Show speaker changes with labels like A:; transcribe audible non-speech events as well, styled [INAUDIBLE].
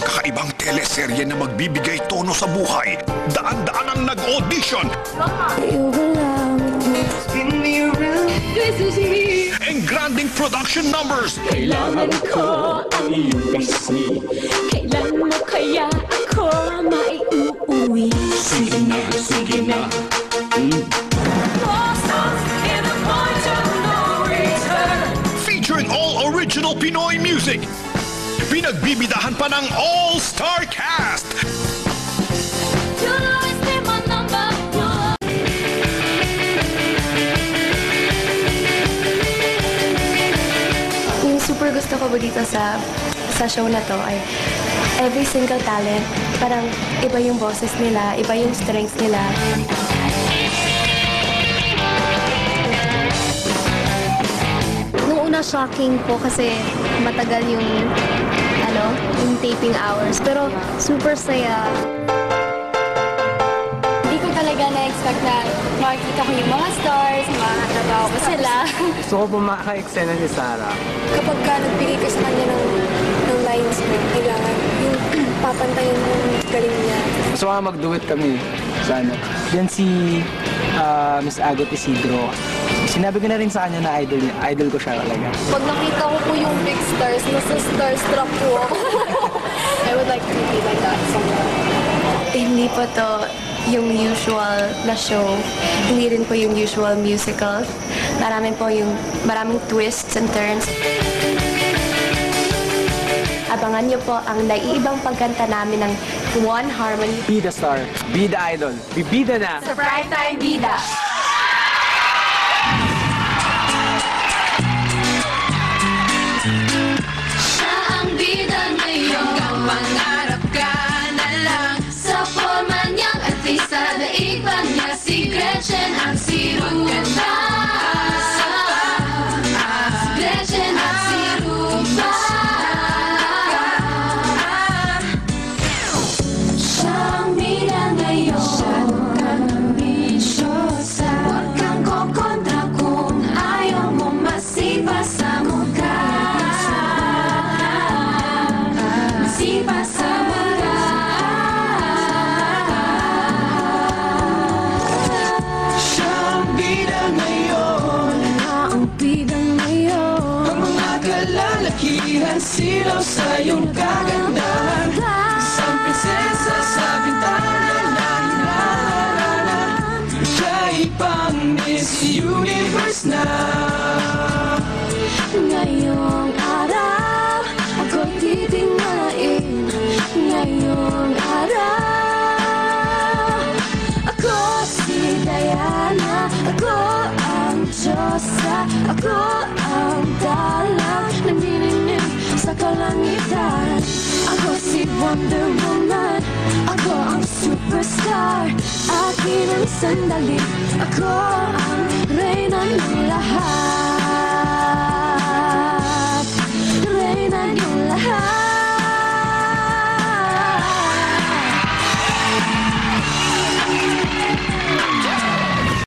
A: kakaibang teleserye na magbibigay tono sa buhay. Daan-daan ang nag-audition. Engranding production numbers.
B: Kailangan ko ang pisngi Kailan mo kaya ako maiuwi? Sige na, sige na return
A: Featuring all original Pinoy music. Pinagbibidahan pa ng all-star cast.
C: Yung super gusto ko po dito sa sa show na to ay every single talent, parang iba yung boses nila, iba yung strengths nila.
D: Nung una shocking po kasi matagal yung ano, yung taping hours. Pero super saya.
C: Hindi ko talaga na-expect na makikita ko yung mga stars, makakatrabaho ko sila. [LAUGHS]
E: Gusto ko po maka-eksena ni Sarah.
C: Kapag ka nagbigay ka sa kanya ng, ng lines mo, kailangan yung [CLEARS THROAT] papantayin mo yung galing niya.
E: Gusto ko mag-duet kami sa ano. Yan si ah, Miss Agot Isidro. Sinabi ko na rin sa kanya na idol niya. Idol ko siya talaga.
D: Pag nakita ko yung big stars, nasa starstruck po ako. [LAUGHS] I would like to be like that someday.
C: Hindi po to yung usual na show. Hindi rin po yung usual musical. Marami po yung maraming twists and turns. Abangan niyo po ang naiibang pagkanta namin ng One Harmony
E: Be the star. Be the idol. Bibida na!
C: sa Primetime Vida.
F: Silaw sa iyong kagandahan Isang prinsesa sa bintana Na hinaharap Ika'y pang Miss Universe na
B: Ngayong araw Ako titingnain Ngayong araw Ako si Diana. Ako ang Diyosa Ako ang Wonder Woman Ako ang superstar. Akin ang sandali. Ako ang reyna ng lahat